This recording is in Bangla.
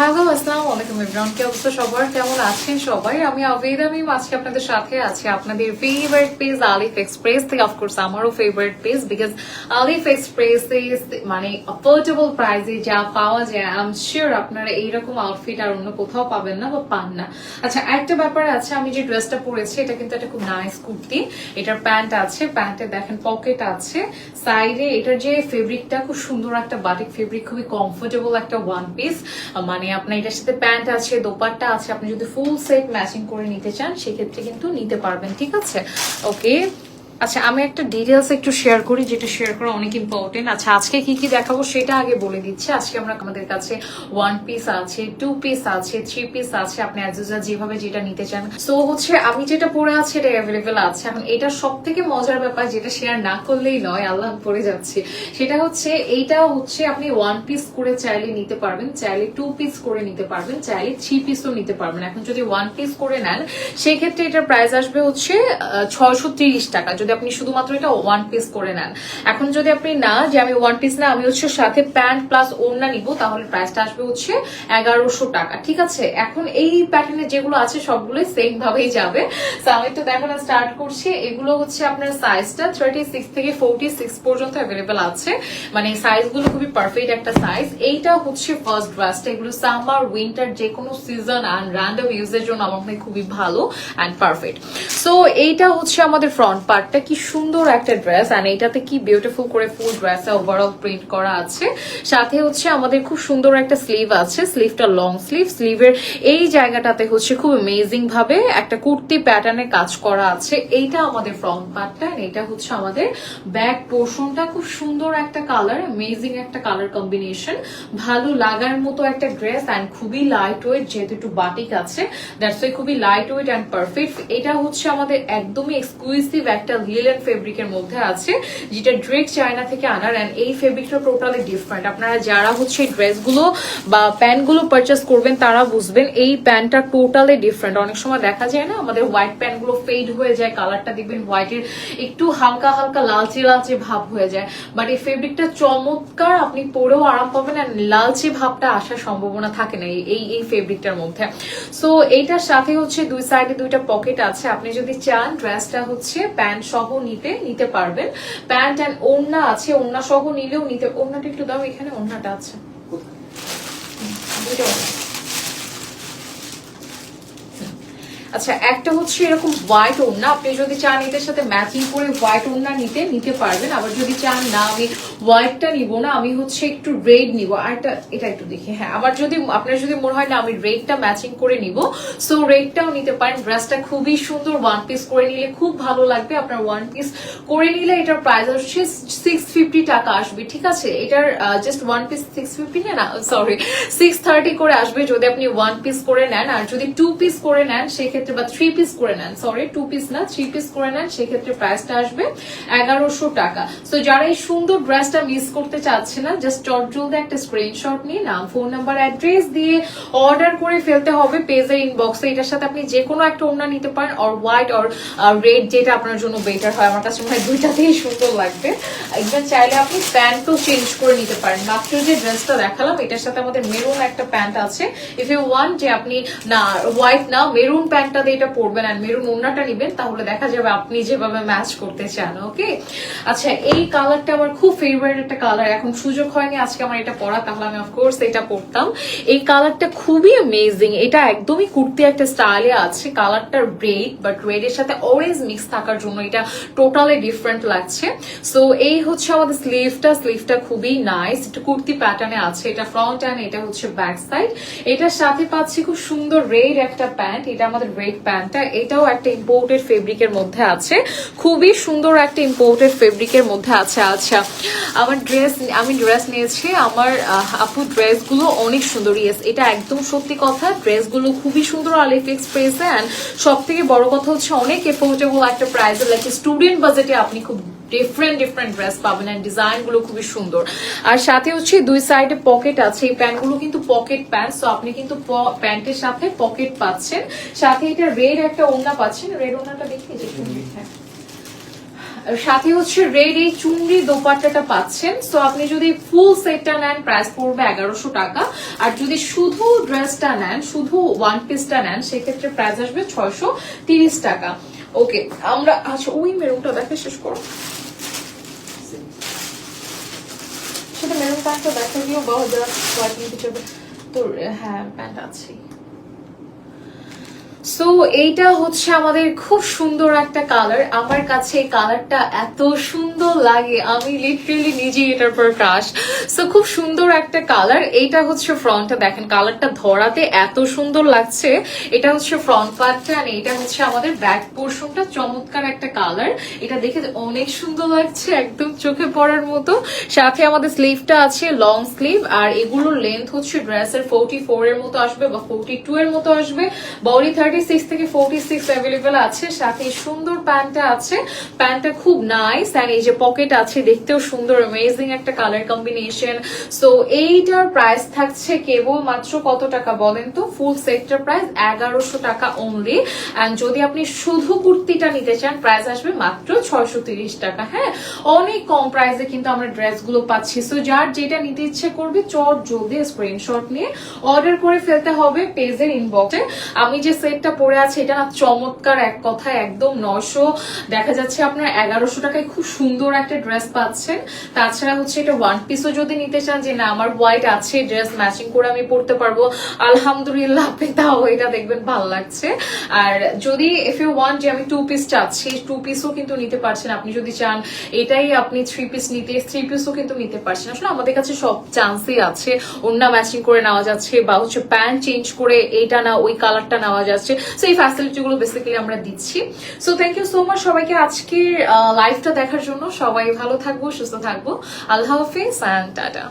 হ্যালো আসসালামু আলাইকুম এভরিওয়ান কি অবস্থা সবার? কেমন আছেন সবাই? আমি আবেদ আমি আজকে আপনাদের সাথে আছি আপনাদের ফেভারিট পেজ আলিফ এক্সপ্রেস থেকে অফকোর্স আমারও favourite page because Alif Express মানে অফোর্ডেবল প্রাইসে যা পাওয়া যায় শিওর আপনারা এইরকম আউটফিট আর অন্য কোথাও পাবেন না বা পান না। আচ্ছা একটা ব্যাপার আছে, আমি যে ড্রেসটা পরেছি, এটা কিন্তু একটা খুব নাইস কুর্তি। এটার প্যান্ট আছে, প্যান্টে দেখেন পকেট আছে। সাইডে এটার যে ফেব্রিকটা খুব সুন্দর একটা বাটিক ফেব্রিক খুবই কমফোর্টেবল একটা ওয়ান পিস মানে আপনার এটার সাথে প্যান্ট আছে, দোপাট্টা আছে, আপনি যদি ফুল সেট ম্যাচিং করে নিতে চান, সেক্ষেত্রে কিন্তু নিতে পারবেন, ঠিক আছে? ওকে আচ্ছা আমি একটা ডিটেলস একটু শেয়ার করি, যেটা শেয়ার করা অনেক ইম্পর্টেন্ট আচ্ছা আজকে কি কি দেখাবো সেটা আগে বলে দিচ্ছি। আজকে আমরা আমাদের কাছে ওয়ান পিস আছে টু পিস আছে থ্রি পিস আছে। আপনি যেভাবে যেটা নিতে চান। সো হচ্ছে আমি যেটা পরে আছি, এটা অ্যাভেলেবেল আছে। এখন এটা সব থেকে মজার ব্যাপার, যেটা শেয়ার না করলেই নয়, আল্লাহ পরে যাচ্ছে। সেটা হচ্ছে, এইটা হচ্ছে আপনি ওয়ান পিস করে চাইলে নিতে পারবেন, চাইলে টু পিস করে নিতে পারবেন, চাইলে থ্রি পিসও নিতে পারবেন। এখন যদি ওয়ান পিস করে নেন, সেক্ষেত্রে এটার প্রাইস আসবে হচ্ছে ছয়শো ত্রিশ টাকা। যদি আপনি শুধুমাত্র এটা ওয়ান পিস করে নেন। এখন যদি আপনি না যে আমি ওয়ান পিস না, আমি হচ্ছে সাথে প্যান্ট প্লাস ওড়না নিব, তাহলে প্রাইসটা আসবে হচ্ছে এগারোশো টাকা, ঠিক আছে? এখন এই প্যাটার্নে যেগুলো আছে, সবগুলোই সেম ভাবেই যাবে। আমি তো দেখানো স্টার্ট করছি। এগুলো হচ্ছে আপনার সাইজটা থার্টি সিক্স থেকে ফোরটি সিক্স পর্যন্ত অ্যাভেলেবেল আছে। মানে সাইজগুলো খুবই পারফেক্ট একটা সাইজ এইটা হচ্ছে ফার্স্ট ড্রেসটা এগুলো সামার উইন্টার যে কোনো সিজন অ্যান্ড র্যান্ডম ইউজের জন্য আমার মনে খুবই ভালো অ্যান্ড পারফেক্ট সো এইটা হচ্ছে আমাদের ফ্রন্ট পার্টটা কি সুন্দর একটা ড্রেস অ্যান্ড এইটাতে কি বিউটিফুল করে ফুল ড্রেসে ওভারঅল প্রিন্ট করা আছে। সাথে হচ্ছে আমাদের খুব সুন্দর একটা স্লিভ আছে স্লিভটা লং স্লিভ স্লিভের এই জায়গাটাতে হচ্ছে খুব অ্যামেজিং ভাবে একটা কুর্তি প্যাটার্নের কাজ করা আছে। এইটা আমাদের ফ্রন্ট পার্টটা এটা হচ্ছে আমাদের ব্যাক পোর্শনটা খুব সুন্দর একটা কালার অ্যামেজিং একটা কালার কম্বিনেশন ভালো লাগার মতো একটা ড্রেস অ্যান্ড খুবই লাইট ওয়েট যেহেতু একটু বাটিক আছে দ্যাটস ওয়াই খুবই লাইট ওয়েট অ্যান্ড পারফেক্ট এটা হচ্ছে আমাদের একদমই এক্সক্লুসিভ একটা লিলেন ফেব্রিকের মধ্যে আছে, যেটা ড্রেক চায়না থেকে আনার অ্যান্ড এই ফেব্রিকটা টোটালি ডিফারেন্ট আপনারা যারা হচ্ছে ড্রেসগুলো বা প্যান্টগুলো পারচেস করবেন, তারা বুঝবেন এই প্যান্টটা টোটালি ডিফারেন্ট অনেক সময় দেখা যায় না, আমাদের হোয়াইট প্যান্টগুলো ফেড হয়ে যায় কালারটা দেখবেন হোয়াইটের একটু হালকা হালকা লালচে লালচে ভাব হয়ে যায়। বাট এই ফেব্রিকটা চমৎকার আপনি পরেও আরাম পাবেন অ্যান্ড লালচে ভাবটা আসার সম্ভাবনা থাকে না এই এই ফেব্রিকটার মধ্যে। সো এইটার সাথে হচ্ছে দুই সাইডে দুইটা পকেট আছে। আপনি যদি চান ড্রেসটা হচ্ছে প্যান্ট সহ নিতে নিতে পারবেন। প্যান্ট অ্যান্ড ওড়না আছে ওড়না সহ নিলেও নিতে ওড়নাটা একটু দাও এখানে ওড়নাটা আছে। হুম, দুইটা ওড়না। আচ্ছা একটা হচ্ছে এরকম হোয়াইট ওড়না। আপনি যদি চান এটার সাথে ম্যাচিং করে হোয়াইট ওড়না নিতে নিতে পারবেন। আবার যদি চান, না, আমি হোয়াইটটা নিব না, আমি হচ্ছে একটু রেড নিব। আর একটা, এটা একটু দেখি হ্যাঁ। আবার যদি, আপনার যদি মনে হয়, না, আমি রেডটা ম্যাচিং করে নিব। সো রেডটাও নিতে পারেন। ড্রেসটা খুবই সুন্দর ওয়ান পিস করে নিলে খুব ভালো লাগবে। আপনার ওয়ান পিস করে নিলে এটার প্রাইস হচ্ছে সিক্স ফিফটি টাকা আসবে, ঠিক আছে? এটার just one piece six fifty না সরি সিক্স থার্টি করে আসবে যদি আপনি ওয়ান পিস করে নেন। আর যদি টু পিস করে নেন, সেক্ষেত্রে বা থ্রি পিস করে নেন সরি টু পিস না থ্রি পিস করে নেন, সেক্ষেত্রে প্রাইসটা আসবে এগারোশো টাকা। তো যারা এই সুন্দর ড্রেসটা মিস করতে চাচ্ছে না জাস্ট চটজলদি একটা স্ক্রিনশট নিয়ে নাম ফোন নাম্বার অ্যাড্রেস দিয়ে অর্ডার করে ফেলতে হবে পেজের ইনবক্সে এটার সাথে আপনি যে কোনো একটা ওড়না নিতে পারেন অর হোয়াইট অর রেড যেটা আপনার জন্য বেটার হয়। আমার কাছে মনে হয় দুইটাতেই সুন্দর লাগবে। একদম চাইলে আপনি প্যান্টও চেঞ্জ করে নিতে পারেন। মাত্র যে ড্রেসটা দেখালাম, এটার সাথে আমাদের মেরুন একটা প্যান্ট আছে। ইফ ইউ ওয়ান যে আপনি, না হোয়াইট না মেরুন প্যান্টটা দিয়ে এটা পরবেন আর মেরুন ওড়নাটা নিবেন, তাহলে দেখা যাবে আপনি যেভাবে ম্যাচ করতে চান ওকে আচ্ছা এই কালারটা আমার খুব ফেভারিট একটা কালার এখন সুযোগ হয়নি, আজকে আমার এটা পরা তাহলে আমি অফকোর্স এটা পরতাম এই কালারটা খুবই অ্যামেজিং এটা একদমই কুর্তি একটা স্টাইলে আছে কালারটা রেড বাট রেড এর সাথে অরেঞ্জ মিক্স থাকার জন্য এটা টোটালি ডিফারেন্ট লাগছে। সো এই হচ্ছে আমাদের স্লিভটা স্লিভটা খুবই নাইস এটা কুর্তি প্যাটার্নে আছে, এটা ফ্রন্ট অ্যান্ড এটা হচ্ছে ব্যাক সাইড এটার সাথে পাচ্ছি খুব সুন্দর রেড একটা প্যান্ট এটা আমাদের রেড প্যান্টটা এটাও একটা ইম্পোর্টেড ফেব্রিকের মধ্যে আছে। খুবই সুন্দর একটা ইম্পোর্টেড ফেব্রিকের মধ্যে আছে। আচ্ছা আমার ড্রেস আমি ড্রেস নিয়েছি, আমার আপু ড্রেসগুলো অনেক সুন্দর। ইয়েস এটা একদম সত্যি কথা ড্রেসগুলো খুবই সুন্দর আলিফ এক্সপ্রেসে অ্যান্ড সব থেকে বড় কথা হচ্ছে অনেক এফোর্ডেবল একটা প্রাইস লাইক স্টুডেন্ট বাজেটে আপনি খুব ডিফারেন্ট ডিফারেন্ট ড্রেস পাবেন ডিজাইনগুলো খুবই সুন্দর। আর সাথে হচ্ছে দুই সাইডে পকেট আছে। এই প্যান্টগুলো কিন্তু পকেট প্যান্ট তো আপনি কিন্তু প্যান্টের সাথে পকেট পাচ্ছেন। সাথে এটা রেড একটা ওড়না পাচ্ছেন। রেড ওনাটা দেখিয়ে যে হ্যাঁ। সাথে হচ্ছে রেড এই চুনরি দোপাট্টাটা পাচ্ছেন। সো আপনি যদি ফুল সেটটা নেন প্রাইস পড়বে এগারোশো টাকা। আর যদি শুধু ড্রেসটা নেন, শুধু ওয়ান পিসটা নেন, সেক্ষেত্রে প্রাইস আসবে ছয়শো তিরিশ টাকা। ওকে আমরা আচ্ছা ওই মেরুনটা দেখে শেষ করো সেটা মেরুন প্যান্টটা দেখা গিয়েও বা কয়েকদিন কিছু তোর হ্যাঁ প্যান্ট আছে সো এইটা হচ্ছে আমাদের খুব সুন্দর একটা কালার আমার কাছে এই কালারটা এত সুন্দর লাগে। আমি লিটারেলি নিজেই এটার পর ক্রাশ সো খুব সুন্দর একটা কালার এইটা হচ্ছে ফ্রন্টটা দেখেন কালারটা ধরাতে এত সুন্দর লাগছে। এটা হচ্ছে ফ্রন্ট পার্টটা আর এটা হচ্ছে আমাদের ব্যাক পোর্শনটা চমৎকার একটা কালার এটা দেখে অনেক সুন্দর লাগছে একদম চোখে পড়ার মতো। সাথে আমাদের স্লিভটা আছে লং স্লিভ আর এগুলোর লেন্থ হচ্ছে ড্রেসের ফোর্টি ফোর এর মতো আসবে বা ফোর্টি টু এর মতো আসবে। বডি থার্টি থেকে ফোর্টি সিক্স অ্যাভেলেবেল আছে, সাথে সুন্দর প্যান্টটা আছে। প্যান্টটা খুব নাইস এই যে পকেট আছে, দেখতেও সুন্দর অ্যামেজিং একটা কালার কম্বিনেশন সো এইটার প্রাইস থাকছে কেবল মাত্র কত টাকা বলেন তো? ফুল সেটটার প্রাইস টাকা অনলি যদি আপনি শুধু কুর্তিটা নিতে চান প্রাইস আসবে মাত্র ছয়শো তিরিশ টাকা হ্যাঁ? অনেক কম প্রাইসে কিন্তু আমরা ড্রেসগুলো পাচ্ছি। সো যার যেটা নিতে ইচ্ছে করবে, চট জলদি স্ক্রিনশট নিয়ে অর্ডার করে ফেলতে হবে পেজের ইনবক্সে আমি যে সেটটা পরে আছি, এটা না চমৎকার, এক কথায় একদম নশো দেখা যাচ্ছে আপনার এগারোশো টাকায় খুব সুন্দর একটা ড্রেস পাচ্ছেন। তাছাড়া হচ্ছে এটা ওয়ান পিসও যদি নিতে চান, যে না, আমার হোয়াইট আছে, ড্রেস ম্যাচিং করে আমি পরতে পারব। আলহামদুলিল্লাহ, আপনি তাও এটা দেখবেন, ভালো লাগছে। আর যদি ইফ ইউ ওয়ান যে আমি টু পিস চাচ্ছি টু পিসও কিন্তু নিতে পারছেন। আপনি যদি চান, এটাই আপনি থ্রি পিস নিতে থ্রি পিসও কিন্তু নিতে পারছেন। আসলে আমাদের কাছে সব চান্সই আছে। অন্য ম্যাচিং করে নেওয়া যাচ্ছে, বা হচ্ছে প্যান্ট চেঞ্জ করে এটা না, ওই কালারটা নেওয়া যাচ্ছে। সো এই ফ্যাসিলিটি গুলো বেসিক্যালি আমরা দিচ্ছি। So thank you so much সবাইকে আজকের লাইভটা দেখার জন্য। সবাই ভালো থাকব, সুস্থ থাকব। আল্লাহ হাফিজ অ্যান্ড টাটা।